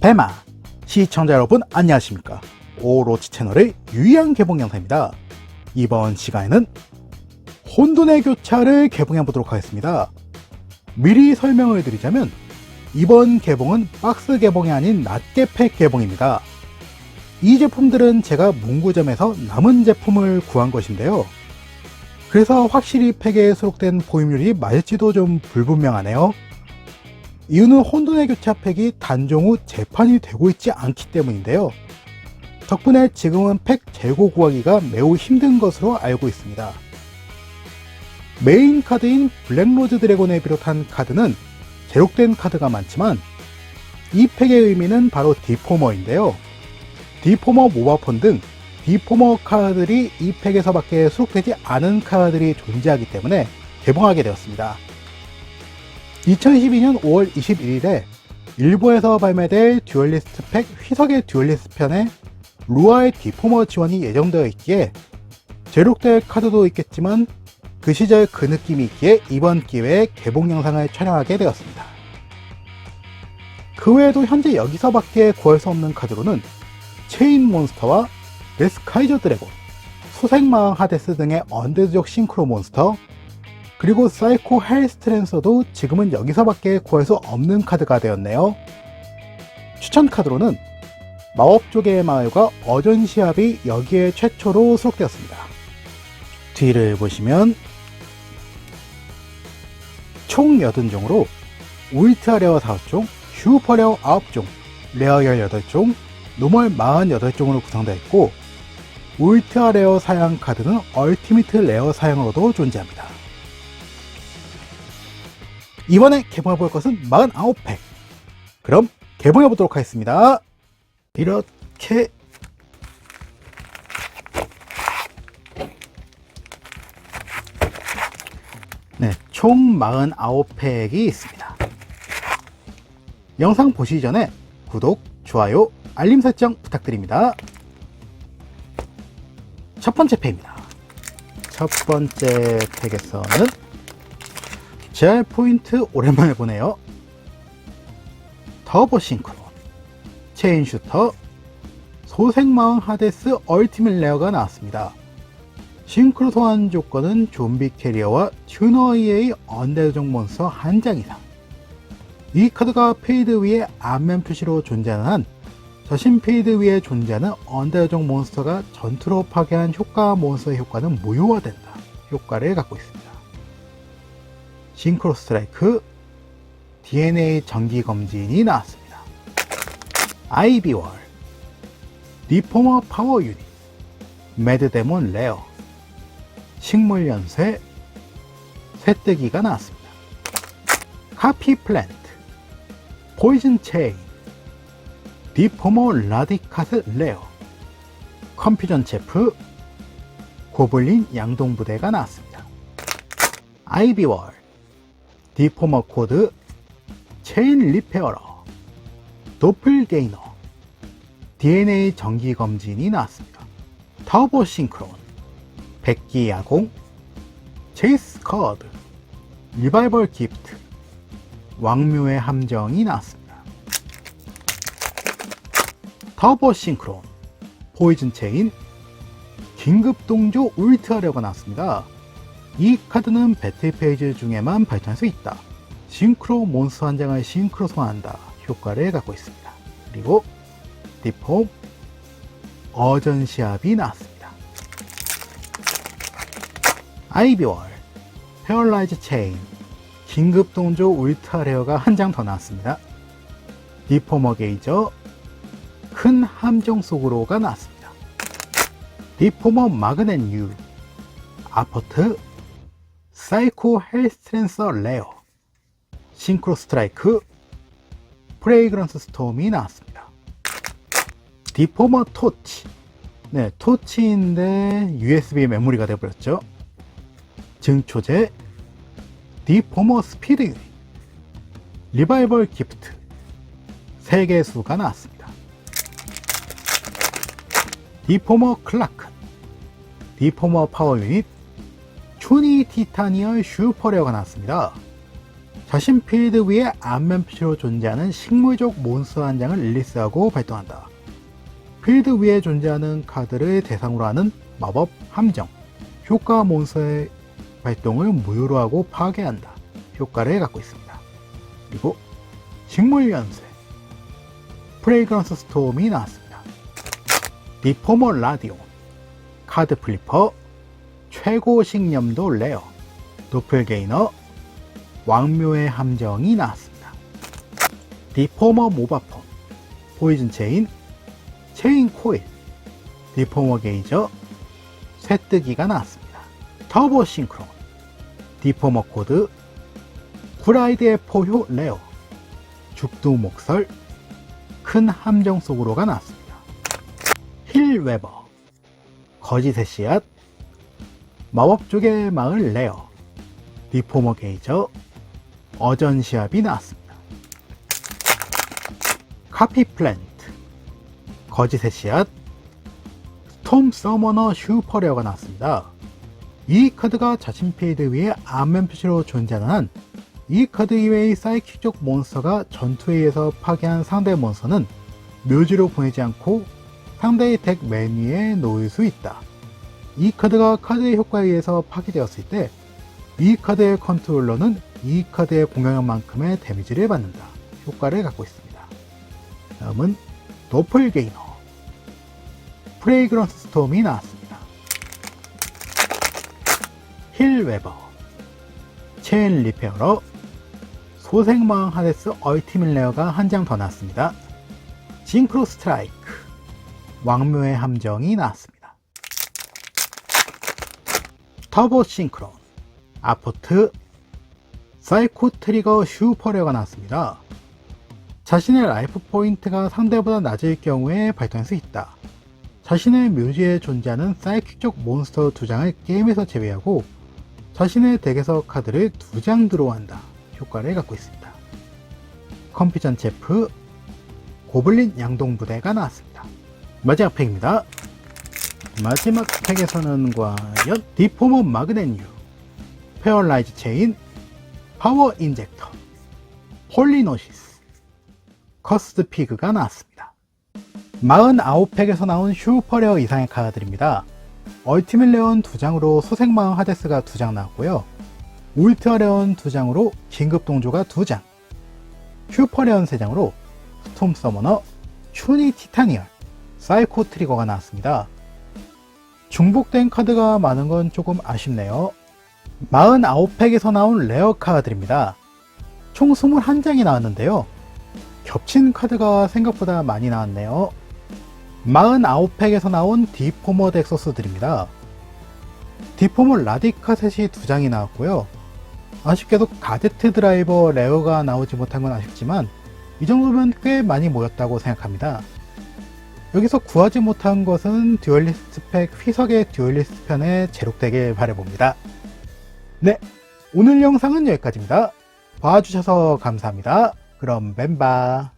배마. 시청자 여러분 안녕하십니까? 오로치 채널의 유의한 개봉 영상입니다. 이번 시간에는 혼돈의 교차를 개봉해 보도록 하겠습니다. 미리 설명을 드리자면 이번 개봉은 박스 개봉이 아닌 낱개 팩 개봉입니다. 이 제품들은 제가 문구점에서 남은 제품을 구한 것인데요. 그래서 확실히 팩에 수록된 보임률이 맞을지도 좀 불분명하네요 이유는 혼돈의 교차 팩이 단종 후 재판이 되고 있지 않기 때문인데요. 덕분에 지금은 팩 재고 구하기가 매우 힘든 것으로 알고 있습니다. 메인 카드인 블랙로즈 드래곤을 비롯한 카드는 제록된 카드가 많지만 이 팩의 의미는 바로 디포머인데요. 디포머 모바폰 등 디포머 카드들이 이 팩에서밖에 수록되지 않은 카드들이 존재하기 때문에 개봉하게 되었습니다. 2012년 5월 21일에 일부에서 발매될 듀얼리스트 팩 휘석의 듀얼리스트 편에 루아의 디포머 지원이 예정되어 있기에 제록될 카드도 있겠지만 그 시절 그 느낌이 있기에 이번 기회에 개봉 영상을 촬영하게 되었습니다. 그 외에도 현재 여기서밖에 구할 수 없는 카드로는 체인 몬스터와 레스카이저 드래곤, 수색마왕 하데스 등의 언데드적 싱크로 몬스터, 그리고 사이코 헬스트랜서도 지금은 여기서밖에 구할 수 없는 카드가 되었네요. 추천 카드로는 마법 쪽의 마을과 어전 시합이 여기에 최초로 수록되었습니다. 뒤를 보시면 총 80종으로 울트라 레어 5종, 슈퍼 레어 9종, 레어 18종, 노멀 48종으로 구성되어 있고 울트라 레어 사양 카드는 얼티미트 레어 사양으로도 존재합니다. 이번에 개봉해 볼 것은 49팩. 그럼 개봉해 보도록 하겠습니다. 이렇게 네, 총 49팩이 있습니다. 영상 보시기 전에 구독, 좋아요, 알림 설정 부탁드립니다. 첫 번째 팩입니다. 첫 번째 팩에서는 재활 포인트 오랜만에 보네요. 터보 싱크론, 체인 슈터, 소생마왕 하데스 얼티밋 레어가 나왔습니다. 싱크로 소환 조건은 좀비 캐리어와 튜너이의 언데드종 몬스터 한 장 이상. 이 카드가 페이드 위에 앞면 표시로 존재하는 한 저신 페이드 위에 존재하는 언데드종 몬스터가 전투로 파괴한 효과 몬스터의 효과는 무효화된다. 효과를 갖고 있습니다. 싱크로 스트라이크, DNA 정기 검진이 나왔습니다. 아이비월, 리포머 파워 유닛, 매드데몬 레어, 식물 연쇄, 쇠뜨기가 나왔습니다. 카피 플랜트, 포이즌 체인, 디포머 라디카스 레어, 컴퓨전 체프, 고블린 양동부대가 나왔습니다. 아이비월, 디포머 코드, 체인 리페어러, 도플게이너, DNA 정기 검진이 나왔습니다. 터보 싱크론, 백기 야공, 체이스 커드, 리바이벌 기프트, 왕묘의 함정이 나왔습니다. 터보 싱크론, 포이즌 체인, 긴급 동조 울트라레가 나왔습니다. 이 카드는 배틀 페이지 중에만 발전할 수 있다. 싱크로 몬스터 한 장을 싱크로 소환한다. 효과를 갖고 있습니다. 그리고 디폼 어전 시합이 나왔습니다. 아이비월 페어라이즈 체인 긴급 동조 울트라 레어가 한 장 더 나왔습니다. 디포머 게이저 큰 함정 속으로가 나왔습니다. 디포머 마그넷 U 아퍼트 사이코 헬스 트랜서 레어 싱크로 스트라이크 프레이그런스 스톰이 나왔습니다. 디포머 토치 네, 토치인데 USB 메모리가 되어버렸죠. 증초제 디포머 스피드 리바이벌 기프트 3개 수가 나왔습니다. 디포머 클라큰 디포머 파워 유닛 추니 티타니얼 슈퍼레어가 나왔습니다. 자신 필드 위에 앞면 표시로 존재하는 식물적 몬스터 한 장을 릴리스하고 발동한다. 필드 위에 존재하는 카드를 대상으로 하는 마법 함정, 효과 몬스터의 발동을 무효로 하고 파괴한다. 효과를 갖고 있습니다. 그리고 식물 연쇄, 프레이그런스 스톰이 나왔습니다. 리포머 라디오, 카드 플리퍼, 최고 식념도 레어, 도플게이너, 왕묘의 함정이 나왔습니다. 리포머 모바폰, 포이즌 체인, 체인 코일, 리포머 게이저, 쇠뜨기가 나왔습니다. 터보 싱크론, 디포머 코드, 구라이드의 포효 레어, 죽두 목설, 큰 함정 속으로가 나왔습니다. 힐 웨버, 거짓의 씨앗, 마법 쪽의 마을 레어, 리포머 게이저, 어전 시합이 나왔습니다. 카피 플랜트, 거짓의 씨앗, 스톰 서머너 슈퍼 레어가 나왔습니다. 이 카드가 자신 필드 위에 앞면 표시로 존재하는 한, 이 카드 이외의 사이킥적 몬스터가 전투에 의해서 파괴한 상대 몬스터는 묘지로 보내지 않고 상대의 덱 메뉴에 놓을 수 있다. 이 카드가 카드의 효과에 의해서 파괴되었을 때, 이 카드의 컨트롤러는 이 카드의 공격력만큼의 데미지를 받는다. 효과를 갖고 있습니다. 다음은 도플게이너 프레이그런스 스톰이 나왔습니다. 힐 웨버 체인 리페어러 소생마왕 하데스 얼티밀 레어가 한 장 더 나왔습니다. 징크로 스트라이크 왕묘의 함정이 나왔습니다. 터보 싱크론 아포트 사이코 트리거 슈퍼레어가 나왔습니다. 자신의 라이프 포인트가 상대보다 낮을 경우에 발동할 수 있다. 자신의 묘지에 존재하는 사이킥적 몬스터 두 장을 게임에서 제외하고 자신의 덱에서 카드를 두장 들어한다. 효과를 갖고 있습니다. 컴퓨전 체프 고블린 양동부대가 나왔습니다. 마지막 팩입니다. 마지막 팩에서는 과연 디포머 마그네뉴 페어라이즈 체인 파워 인젝터 폴리노시스 커스드 피그가 나왔습니다. 49팩에서 나온 슈퍼레어 이상의 카드들입니다. 얼티밋 레온 2장으로 소생마왕 하데스가 2장 나왔고요. 울트라 레온 2장으로 긴급 동조가 2장, 슈퍼 레온 3장으로 스톰 서머너, 슈니 티타니얼, 사이코 트리거가 나왔습니다. 중복된 카드가 많은 건 조금 아쉽네요. 49팩에서 나온 레어 카드들입니다. 총 21장이 나왔는데요. 겹친 카드가 생각보다 많이 나왔네요. 49팩에서 나온 디포머 덱소스들입니다. 디포머 라디카셋이 2장이 나왔고요. 아쉽게도 가제트 드라이버 레어가 나오지 못한 건 아쉽지만 이 정도면 꽤 많이 모였다고 생각합니다. 여기서 구하지 못한 것은 듀얼리스트 팩 휘석의 듀얼리스트 편에 제록되길 바라봅니다. 네, 오늘 영상은 여기까지입니다. 봐주셔서 감사합니다. 그럼 멤바